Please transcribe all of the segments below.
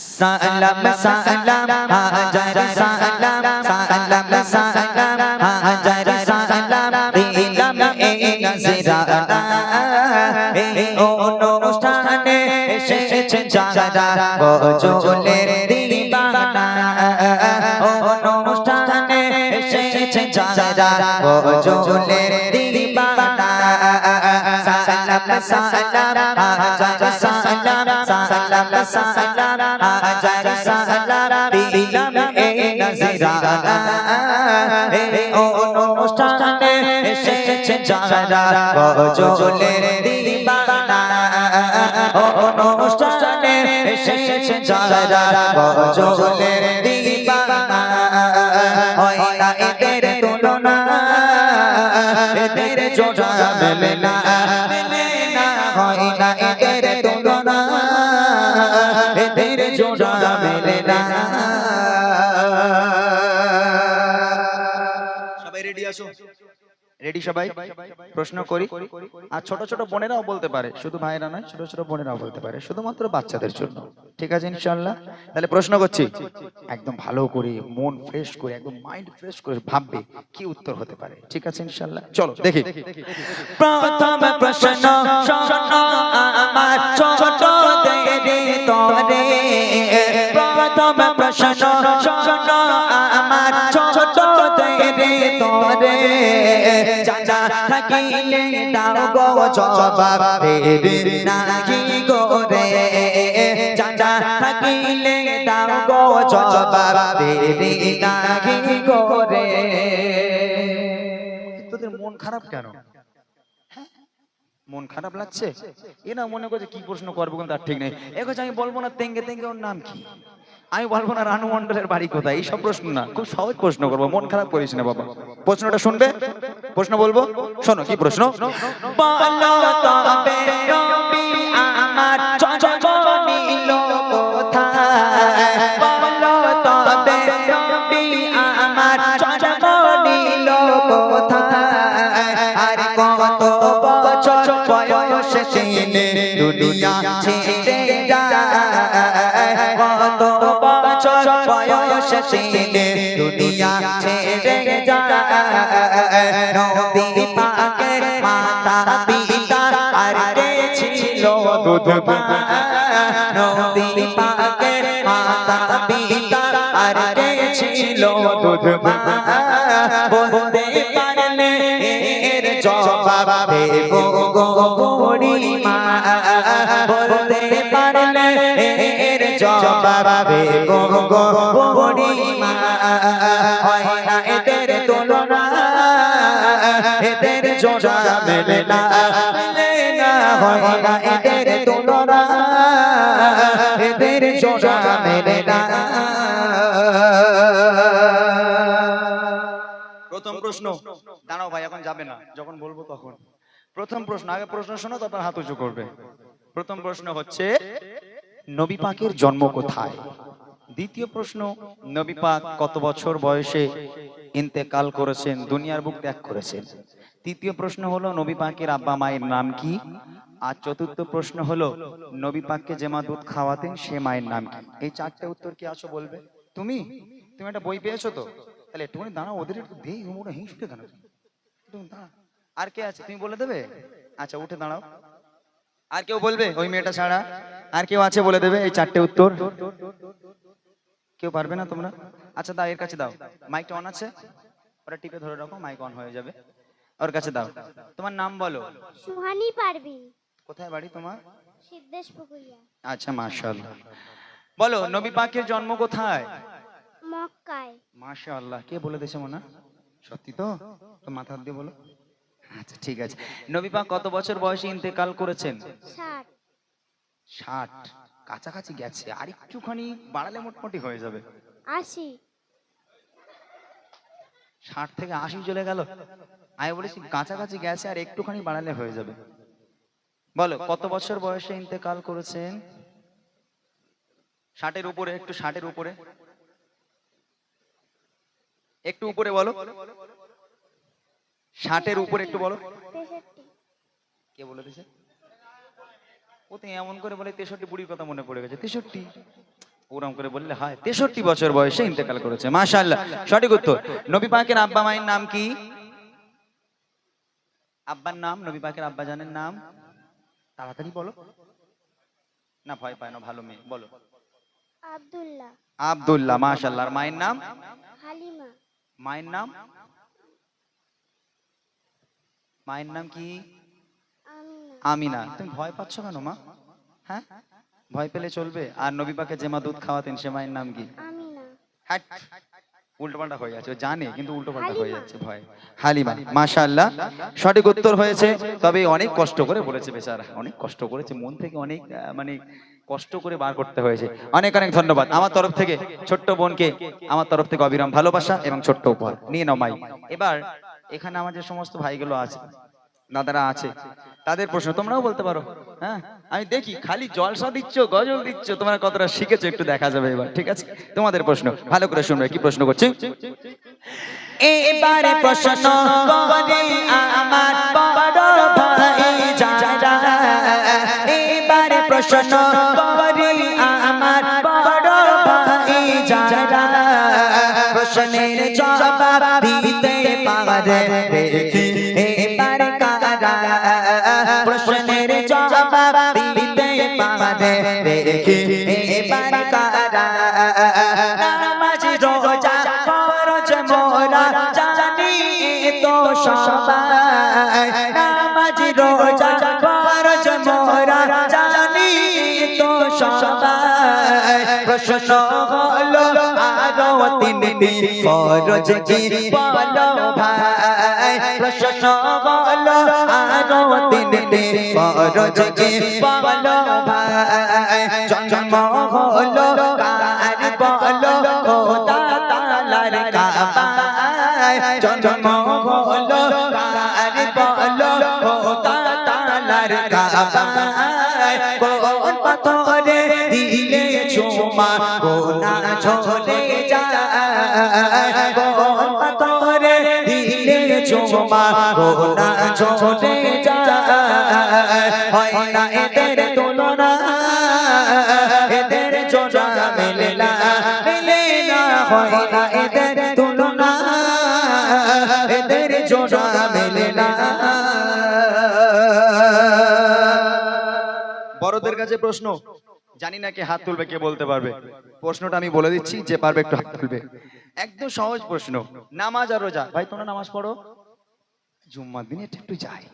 সালাম সালাম হাজার সালাম সালাম সালাম হাজার সালাম দিলাম এই নজরানা এই অনুষ্ঠানে এসেছে যারা বজলের দিবানা অনুষ্ঠানে এসেছে যারা বজলের দিবানা সালাম সালাম হাজার সালাম সালাম হাজার সালাম দিলাম এই নজরানা এই অনুষ্ঠানে এসেছে যারা বজলের দিবানা অনুষ্ঠানে এসেছে যারা বজলের দিবানা হয় না এদের তুলনা এদের জোড়া মেলে না সবাই রেডি সবাই? প্রশ্ন করি। আর ছোট ছোট বোনেরাও বলতে পারে শুধু ভাইরা নয় ছোট ছোট বোনেরাও বলতে পারে শুধুমাত্র বাচ্চাদের জন্য। ঠিক আছে ইনশাআল্লাহ? তাহলে প্রশ্ন করছি। একদম ভালো করে মন ফ্রেশ করে একদম মাইন্ড ফ্রেশ করে ভাববে কি উত্তর হতে পারে। ঠিক আছে ইনশাআল্লাহ? চলো দেখি। প্রথম প্রশ্ন শোনো আমার ছোট তরে। প্রথম প্রশ্ন তরে জানা থাকিলে দাও গো জবাব দেরি নাহি গোরে জানা থাকিলে দাও গো জবাব দেরি নাহি গোরে তোদের মন খারাপ কেন? মন খারাপ লাগছে? এ না মনে করছে কি প্রশ্ন করব কিন্তু তার ঠিক নেই। এ আমি বলব না তেঙ্গে তেঙ্গে ওর নাম কি? আমি বলব না রানু মন্ডলের বাড়ি কোথায়? এইসব প্রশ্ন না। খুব সহজ প্রশ্ন করব। মন খারাপ করিস না বাবা। প্রশ্নটা শুনবে? প্রশ্ন বলব? শোনো, কি প্রশ্ন? ছিলে দুনিয়া ছেড়ে যায়। নবী পাকের মাতা পিতা আর কে ছিল দুধ নবী পাকের মাতা পিতা আর কে ছিল দুধ বলতে পারলে এর জবাব দেব গো বুড়িমা বলতে পারলে এর এদের এদের মেলে না এদের এদের মেলে না। প্রথম প্রশ্ন। দাঁড়াও ভাই, এখন যাবে না, যখন বলব তখন। প্রথম প্রশ্ন, আগে প্রশ্ন শোনো, তারপর হাত উঁচু করবে। প্রথম প্রশ্ন হচ্ছে নবী পাকের জন্ম কোথায়? দ্বিতীয় প্রশ্ন, নবী পাক কত বছর বয়সে ইন্তেকাল করেছেন, দুনিয়ার বুক ত্যাগ করেছেন? তৃতীয় প্রশ্ন হলো, নবী পাকের আব্বা মায়ের নাম কি? আর চতুর্থ প্রশ্ন হলো, নবী পাককে যে মা দুধ খাওয়াতেন, সে মায়ের নাম কি? এই চারটে উত্তর কি আছো বলবে? তুমি? তুমি একটা বই পেয়েছ তো? তাহলে একটুখানি দাঁড়াও, ওদের একটু দেই ওরা হিংসুটে কেন? আর কে আছে? তুমি বলে দেবে? আচ্ছা উঠে দাঁড়াও। আর কেউ বলবে, ওই মেয়েটা ছাড়া? আর কেউ আছে বলে দেবে এই চারটে উত্তর? কেউ পারবে না তোমরা? আচ্ছা দাও এর কাছে দাও। মাইকটা অন আছে? ওরা টিপে ধরে রাখো মাইক অন হয়ে যাবে। ওর কাছে দাও। তোমার নাম বলো। সুহানি পারবিন কোথায় বাড়ি তোমার? সিদ্ধেশ পুকুরিয়া আচ্ছা মাশাআল্লাহ। বলো নবী পাকের জন্ম কোথায়? মক্কায়। মাশাআল্লাহ। কে বলে দিয়েছে মনে? সত্যি তো? তো মাথা দিয়ে বলো। আচ্ছা ঠিক আছে। নবী পাক কত বছর বয়সে ইন্তেকাল করেছেন? ষাট। ষাট কাছাকাছি গেছে আর একটুখানি বাড়ালে মোটামুটি হয়ে যাবে। আশি। ষাট থেকে আশি চলে গেল। আমি বলেছি কাছাকাছি গেছে আর একটুখানি বাড়ালে হয়ে যাবে। বলো কত বছর বয়সে ইন্তেকাল করেছেন? ষাটের উপরে একটু ষাটের উপরে। একটু উপরে বলো। ষাটের উপরে একটু বলো। কে বলে দিছে ও তো এমন করে বলে তেষট্টি বুড়ির কথা মনে পড়ে গেছে। তেষট্টি? ওরম করে বললে হয় তেষট্টি বছর বয়সে ইন্তেকাল করেছে। মাশাআল্লাহ সঠিক উত্তর। নবী পাকের আব্বা মায়ের নাম কি? আব্বার নাম? নবী পাকের আব্বা জানের নাম? তাড়াতাড়ি বলো। না ভয় পায় না ভালো মেয়ে বলো। আব্দুল্লাহ। আব্দুল্লাহ মাশাআল্লাহ আর মায়ের নাম? হালিমা। মায়ের নাম? মায়ের নাম কি? আমিনা। আমিনা। তুমি ভয় পাচ্ছ কেন মা? হ্যাঁ? ভয় পেলে চলবে। আর নবী পাকে যে মা দুধ খাওয়াতেন সে মায়ের নাম কি? আমিনা। হাট হয়ে যাচ্ছে জানে কিন্তু উল্টো পাল্টা হয়ে যাচ্ছে ভয়। হালিমা। মাশাআল্লাহ। সঠিক উত্তর হয়েছে তবে অনেক কষ্ট করে বলেছে বেচারা অনেক কষ্ট করেছে মন থেকে অনেক আহ, মানে কষ্ট করে বার করতে হয়েছে। অনেক অনেক ধন্যবাদ। আমার তরফ থেকে ছোট্ট বোনকে আমার তরফ থেকে অবিরাম ভালোবাসা এবং ছোট্ট উপহার। নিয়ে নাও মাই। এবার এখানে আমার যে সমস্ত ভাইগুলো আছে দাদারা আছে। তাদের প্রশ্ন, তোমরাও বলতে পারো। হ্যাঁ? আমি দেখি, খালি জলসা দিচ্ছ, গজল দিচ্ছ, তোমরা কতটা শিখেছো, একটু দেখা যাবে এবার, ঠিক আছে? তোমাদের প্রশ্ন, ভালো করে শুনবে, কি প্রশ্ন করছি? এবারে প্রশ্ন আমার বড় ভাই এবারে প্রশ্ন আমার বড় ভাই যারা প্রশ্নের জবাব দিতে পারে। হলো আরও তিনটি ফরজ কি বলো ভাই। প্রশ্ন হলো আরও তিনটি ফরজ কি বলো ভাই। জন্ম হলো কার বলো? খোদা তালার কাবায়। জন্ম হলো কার বলো? খোদা তালার কাবায়। ঝরে যায়। দিলে চুমা ঝরে যায়। হয় না এদের তুলনা, এদের জোড়া মেলে না মেলে না। হয় না এদের তুলনা, এদের জোড়া মেলে না। বড়দের কাছে প্রশ্ন জানি না কে হাত তুলবে, কে বলতে পারবে। প্রশ্নটা আমি বলে দিচ্ছি, যে পারবে একটু হাত তুলবে। একদম সহজ প্রশ্ন, নামাজ আর রোজা। ভাই, তোমরা নামাজ পড়ো? জুম্মার দিন এটা একটু যাই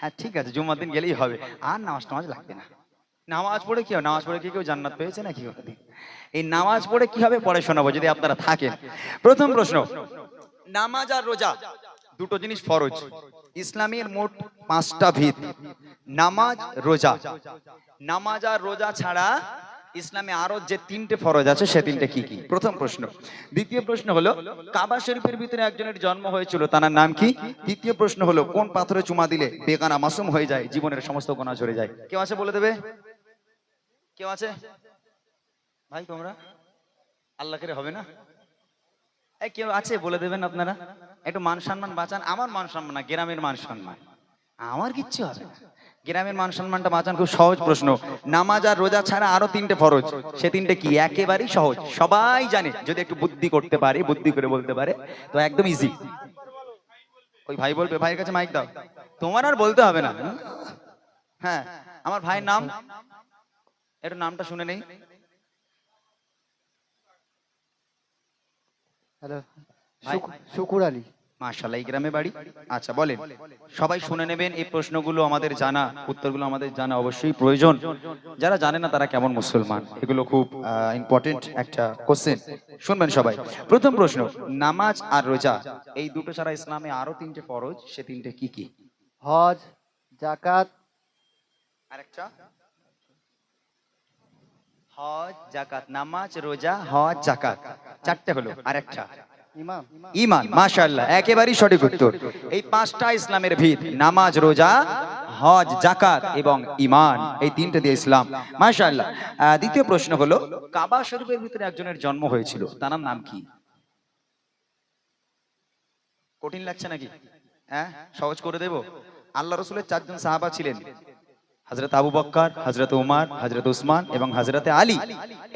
হ্যাঁ ঠিক আছে, জুম্মার দিন গেলেই হবে। আর নামাজ টামাজ লাগবে না। নামাজ পড়ে কি হবে? নামাজ পড়ে কি কেউ জান্নাত পেয়েছে নাকি? এই নামাজ পড়ে কি হবে পরে শোনাবো, যদি আপনারা থাকেন? প্রথম প্রশ্ন, নামাজ আর রোজা। দুটো জিনিস ফরজ। ইসলামের মোট পাঁচটা ভিত। নামাজ, রোজা। নামাজ আর রোজা ছাড়া ইসলামে আরও যে তিনটে ফরজ আছে, সে তিনটে কি কি? প্রথম প্রশ্ন। দ্বিতীয় প্রশ্ন হলো, কাবা শরীফের ভিতরে একজনের জন্ম হয়েছিল, তার নাম কি? তৃতীয় প্রশ্ন হলো, কোন পাথরে চুমা দিলে বেগানা মাসুম হয়ে যায়, জীবনের সমস্ত গোনা ঝরে যায়? কেউ আছে বলে দেবে? কেউ আছে? ভাই, তোমরা? আল্লাহ করে হবে না? কেউ আছে? বলে দেবেন আপনারা? একটু মান সম্মান বাঁচান। আমার মান সম্মান না, গ্রামের মান সম্মান। আমার কিচ্ছু হবে গ্রামের মান সম্মানটা বাঁচান, খুব সহজ প্রশ্ন। নামাজ আর রোজা ছাড়া আরও তিনটে ফরজ। সে তিনটে কি? একেবারেই সহজ। সবাই জানে, যদি একটু বুদ্ধি করতে পারে, বুদ্ধি করে বলতে পারে, তো একদম ইজি ওই ভাই বলবে, ভাইয়ের কাছে মাইক দাও। তোমার আর বলতে হবে না। হ্যাঁ। আমার ভাইয়ের নাম? একটু নামটা শুনে নেই। হ্যালো শুকুর আলী। মাশাল্লাহ এই গ্রামে বাড়ি? আচ্ছা বলেন। সবাই শুনে নেবেন এই প্রশ্নগুলো আমাদের জানা উত্তরগুলো আমাদের জানা অবশ্যই প্রয়োজন। যারা জানে না তারা কেমন মুসলমান? এগুলো খুব ইম্পর্টেন্ট একটা কোশ্চেন শুনবেন সবাই। প্রথম প্রশ্ন নামাজ আর রোজা এই দুটো ছাড়া ইসলামে আরও তিনটে ফরজ সে তিনটে কি কি? হজ জাকাত। আরেকটা? হজ জাকাত নামাজ রোজা হজ জাকাত চারটে হলো আরেকটা। ইমান মাশাআল্লাহ একেবারেই সঠিক উত্তর। এই পাঁচটা ইসলামের ভিত নামাজ রোজা হজ জাকাত এবং ইমান। এই তিনটে দিয়ে ইসলাম। মাশাআল্লাহ। দ্বিতীয় প্রশ্ন হলো কাবা শরীফের ভিতরে একজনের জন্ম হয়েছিল তার নাম কি? কঠিন লাগছে নাকি? হ্যাঁ সহজ করে দেব। আল্লাহ রসুলের চারজন সাহাবা ছিলেন। হজরত আবু বক্কর হজরত উমার হজরত উসমান এবং হজরতে আলী।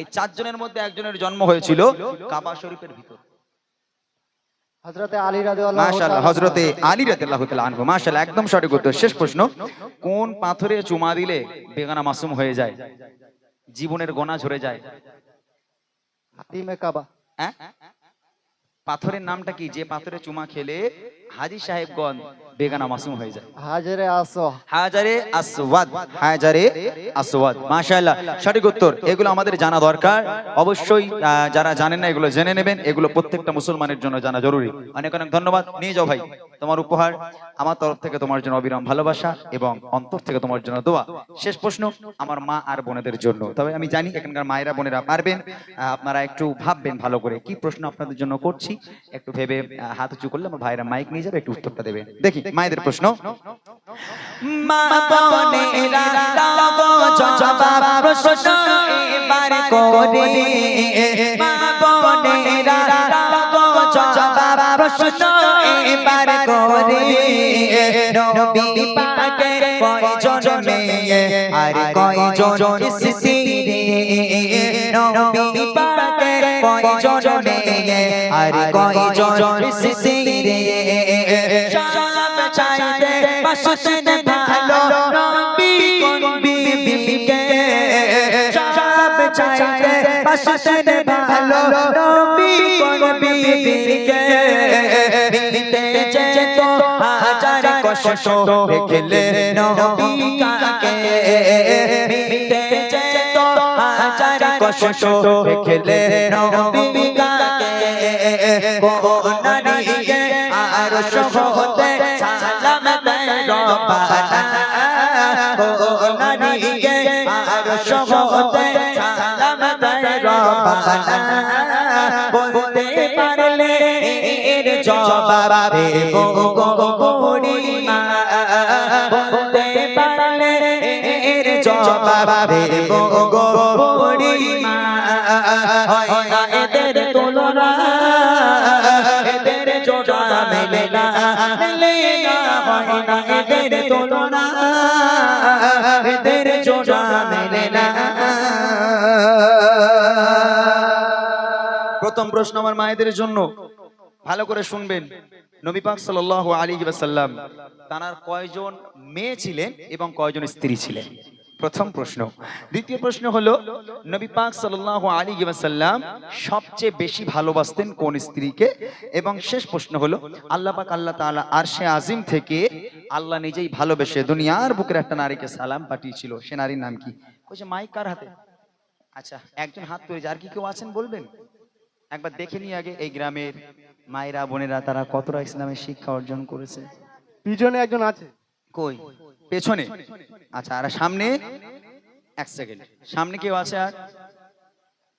এই চারজনের মধ্যে একজনের জন্ম হয়েছিল কাবা শরীফের ভিতর। হজরতে আলী রাদিয়াল্লাহু মাশাআল্লাহ তাআলা হযরতে আলী রাদিয়াল্লাহু তাআলা আনহু। মাশাআল্লাহ একদম সঠিক উত্তর। শেষ প্রশ্ন কোন পাথরে চুমা দিলে বেগানা মাসুম হয়ে যায়? জীবনের গোনা ঝরে যায়। কাবা। হ্যাঁ? পাথরের নামটা কি? যে পাথরে চুমা খেলে হাজি সাহেবগণ বেগানা মাসুম হয়ে যায়। হাজরে আসওয়া হাজারে আসওয়াদ হাজারে আসওয়াদ। মাশাআল্লাহ সঠিক উত্তর এগুলো আমাদের জানা দরকার। অবশ্যই যারা জানেন না এগুলো জেনে নেবেন। এগুলো প্রত্যেকটা মুসলমানের জন্য জানা জরুরি। অনেক অনেক ধন্যবাদ। নিয়ে যাও ভাই তোমার উপহার। আমার তরফ থেকে তোমার জন্য অবিরাম ভালোবাসা এবং অন্তর থেকে তোমার জন্য দোয়া। শেষ প্রশ্ন আমার মা আর বোনেদের জন্য। তবে আমি জানি এখানকার মায়েরা বোনেরা পারবেন। আপনারা একটু ভাববেন ভালো করে কি প্রশ্ন আপনাদের জন্য করছি? একটু ভেবে হাত উঁচু করলে আমার ভাইরা মাইক নিয়ে যাবে একটু উত্তরটা দেবে। দেখি। মায়েদের প্রশ্ন মা বোনেরা দাও জবাব প্রশ্ন এবার করে মা বোনেরা দাও জবাব প্রশ্ন এবার করে নবী পাকের কয়জন মেয়ে? আর কয়জন স্ত্রী? নবী পাকের কয়জন মেয়ে? আর কয়জন বাসতেন ভালো নবী কোন বিবিকে মিলতে যেত হাজার কষ্ট দেখলে নবী কাকে মিলতে যেত হাজার কষ্ট দেখলে নবী কাকে কোন নারীকে আর সহতে সালাম দেয় রব্বানা। কোন বলতে পারলে এর জবাব দেব। গো বুড়িমা বলতে পারলে এর জবাব দেব। গো বুড়িমা হয় না এদের তুলনা। এদের জোড়া মেলে না। মেলে না। হয় না এদের তুলনা। এদের জোড়া মেলে না। প্রথম প্রশ্ন আমার মায়েদের জন্য। ভালো করে শুনবেন। নবী পাক সাল্লাল্লাহু আলাইহি ওয়াসাল্লাম তার কয়জন মেয়ে ছিলেন এবং কয়জন স্ত্রী ছিলেন? প্রথম প্রশ্ন। দ্বিতীয় প্রশ্ন হলো, নবী পাক সাল্লাল্লাহু আলাইহি ওয়াসাল্লাম সবচেয়ে বেশি ভালোবাসতেন কোন স্ত্রীকে? এবং শেষ প্রশ্ন হলো, আল্লাহ পাক আল্লাহ তাআলা আরশে আজিম থেকে আল্লাহ নিজেই ভালোবেসে দুনিয়ার বুকের একটা নারীকে সালাম পাঠিয়েছিল। সে নারীর নাম কি? কইছে মাইক কার হাতে? আচ্ছা একজন হাত তুলেছে আর কি কেউ আছেন বলবেন? একবার দেখে নিই আগে এই গ্রামের মায়েরা বোনেরা তারা কতটা ইসলামের শিক্ষা অর্জন করেছে। পিছনে একজন আছে। কই? পেছনে? আচ্ছা আর সামনে? এক সেকেন্ড সামনে কেউ আছে আর?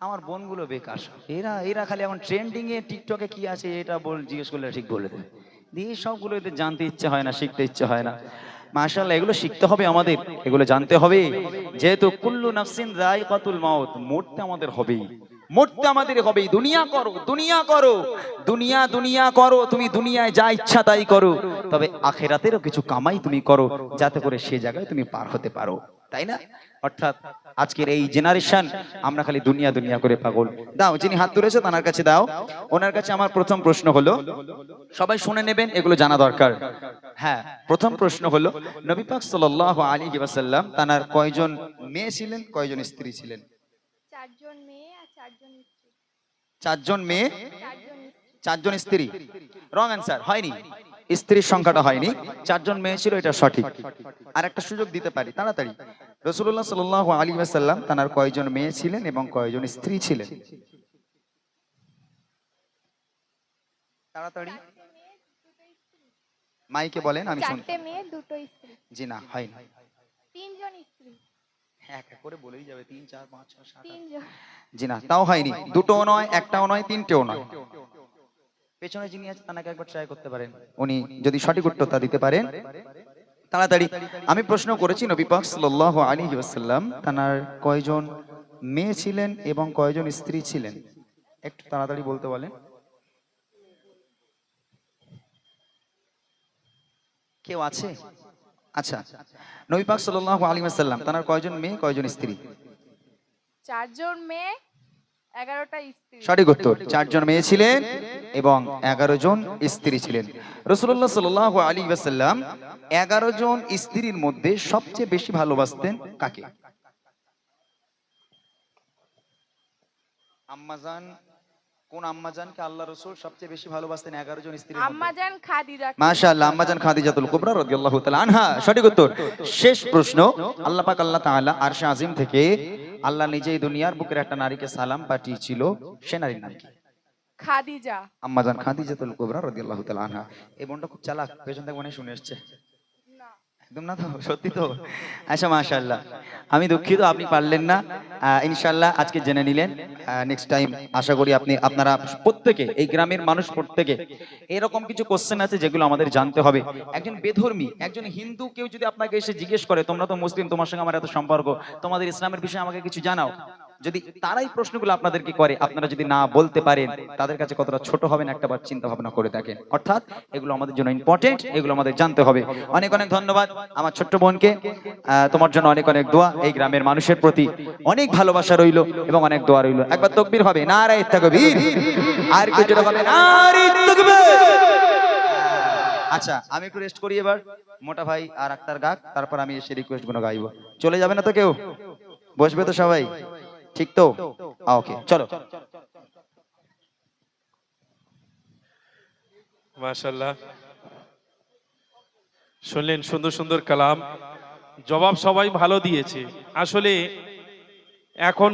আমার বোনগুলো বেকার এরা এরা খালি এখন ট্রেন্ডিং এ টিকটকে কি আছে এটা বল জিজ্ঞেস করলে ঠিক বলে দেবে। দিয়ে সবগুলো এদের জানতে ইচ্ছে হয় না শিখতে ইচ্ছে হয় না। মাশাআল্লাহ এগুলো শিখতে হবে আমাদের। এগুলো জানতে হবে। যেহেতু কুল্লু নাফসিন রায়কাতুল মাউত মরতে আমাদের হবেই। মরতে আমাদের হবে দুনিয়া করো দুনিয়া করো। দুনিয়া দুনিয়া করো, তুমি দুনিয়ায় যা ইচ্ছা তাই করো। তবে আখেরাতেরও কিছু কামাই তুমি করো, যাতে করে সে জায়গায় তুমি পার হতে পারো। তাই না? অর্থাৎ আজকের এই জেনারেশন আমরা খালি দুনিয়া দুনিয়া করে পাগল। দাও, যিনি হাত তুলেছে তার কাছে দাও। ওনার কাছে আমার প্রথম প্রশ্ন হলো, সবাই শুনে নেবেন, এগুলো জানা দরকার। হ্যাঁ প্রথম প্রশ্ন হলো, নবী পাক সাল্লাল্লাহু আলাইহি ওয়াসাল্লাম তার কয়জন মেয়ে ছিলেন, কয়জন স্ত্রী ছিলেন? চারজন চারজন মেয়ে চারজন স্ত্রী। রং অ্যান্সার হয়নি। স্ত্রীর সংখ্যাটা হয়নি। চারজন মেয়ে ছিল এটা সঠিক। আর একটা সুযোগ দিতে পারি তাড়াতাড়ি। রসুল্লাহ সাল আলী সাল্লাম তার কয়জন মেয়ে ছিলেন এবং কয়জন স্ত্রী ছিলেন? তাড়াতাড়ি। মাইকে বলেন আমি শুন চারটে মেয়ে দুটো স্ত্রী। জি না হয়নি। তিনজন স্ত্রী। এক এক করে বলেই যাবে তিন চার পাঁচ ছয় সাত জি না তাও হয়নি। দুটোও নয় একটাও নয় তিনটেও নয়। পেছনে যিনি আছে তাকে একবার ট্রাই করতে পারেন। উনি যদি সঠিক উত্তরটা দিতে পারেন তাড়াতাড়ি। আমি প্রশ্ন করেছি নবী পাক সাল্লাল্লাহু আলাইহি ওয়াসাল্লাম তার কয়জন মেয়ে ছিলেন এবং কয়জন স্ত্রী ছিলেন? একটু তাড়াতাড়ি বলতে বলেন। কেউ আছে? আচ্ছা নবী পাক সাল্লাল্লাহু আলাইহি ওয়াসাল্লাম তার কয়জন মেয়ে কয়জন স্ত্রী? চারজন মেয়ে এগারোটা স্ত্রী। সঠিক উত্তর চারজন মেয়ে ছিলেন এবং এগারো জন স্ত্রী ছিলেন। রসুল্লাহ সাল্লাহ আলী ওয়াসাল্লাম এগারো জন স্ত্রীর মধ্যে সবচেয়ে বেশি ভালোবাসতেন কাকে? আম্মাজান কোন আম্মাজানকে আল্লাহ রসুল সবচেয়ে বেশি ভালোবাসতেন এগারো জন স্ত্রী আম্মাজান খাদিজা। মাশাআল্লাহ আম্মাজান খাদিজাতুল কুবরা রাদিয়াল্লাহু তাআলা আনহা। সঠিক উত্তর। শেষ প্রশ্ন আল্লাহ পাক আল্লাহ তাআলা আরশে আজিম থেকে আল্লাহ নিজেই দুনিয়ার বুকের একটা নারীকে সালাম পাঠিয়েছিল সে নারীর নাম কি? খাদিজা। আম্মাজান খাদিজাতুল কুবরা রাদিয়াল্লাহু তাআলা আনহা। এই বোনটা খুব চালাক পেছন থেকে মনে শুনে এসছে। না। একদম না তো? সত্যি তো? আচ্ছা মাশাআল্লাহ। আমি দুঃখিত, আপনি পারলেন না। ইনশাল্লাহ আজকে জেনে নিলেন। নেক্সট টাইম আশা করি আপনি, আপনারা প্রত্যেকে, এই গ্রামের মানুষ প্রত্যেকে এরকম কিছু কোশ্চেন আছে যেগুলো আমাদের জানতে হবে। একজন বেধর্মী, একজন হিন্দু কেউ যদি আপনাকে এসে জিজ্ঞেস করে, তোমরা তো মুসলিম, তোমার সঙ্গে আমার এত সম্পর্ক, তোমাদের ইসলামের বিষয়ে আমাকে কিছু জানাও। যদি তারাই প্রশ্নগুলো আপনাদেরকে করে, আপনারা যদি না বলতে পারেন, তাদের কাছে কতটা ছোট হবেন একটা বার চিন্তা ভাবনা করে দেখেন। অর্থাৎ এগুলো আমাদের জন্য ইম্পর্টেন্ট এগুলো আমাদের জানতে হবে। অনেক অনেক ধন্যবাদ আমার ছোট্ট বোনকে। তোমার জন্য অনেক অনেক দোয়া। এই গ্রামের মানুষের প্রতি অনেক ভালোবাসা রইল এবং অনেক দোয়া রইল। একবার তকবির হবে, নারায় তাকবীর। আর কিছু হবে আচ্ছা আমি একটু রেস্ট করি এবার। মোটা ভাই আর আক্তার গাক তারপর আমি এসে রিকোয়েস্টগুলো গাইব। চলে যাবে না তো কেউ? বসবে তো সবাই? ঠিক তো? ওকে চলো। মাশাল্লাহ শুনলেন, সুন্দর সুন্দর কালাম। জবাব সবাই ভালো দিয়েছে। আসলে এখন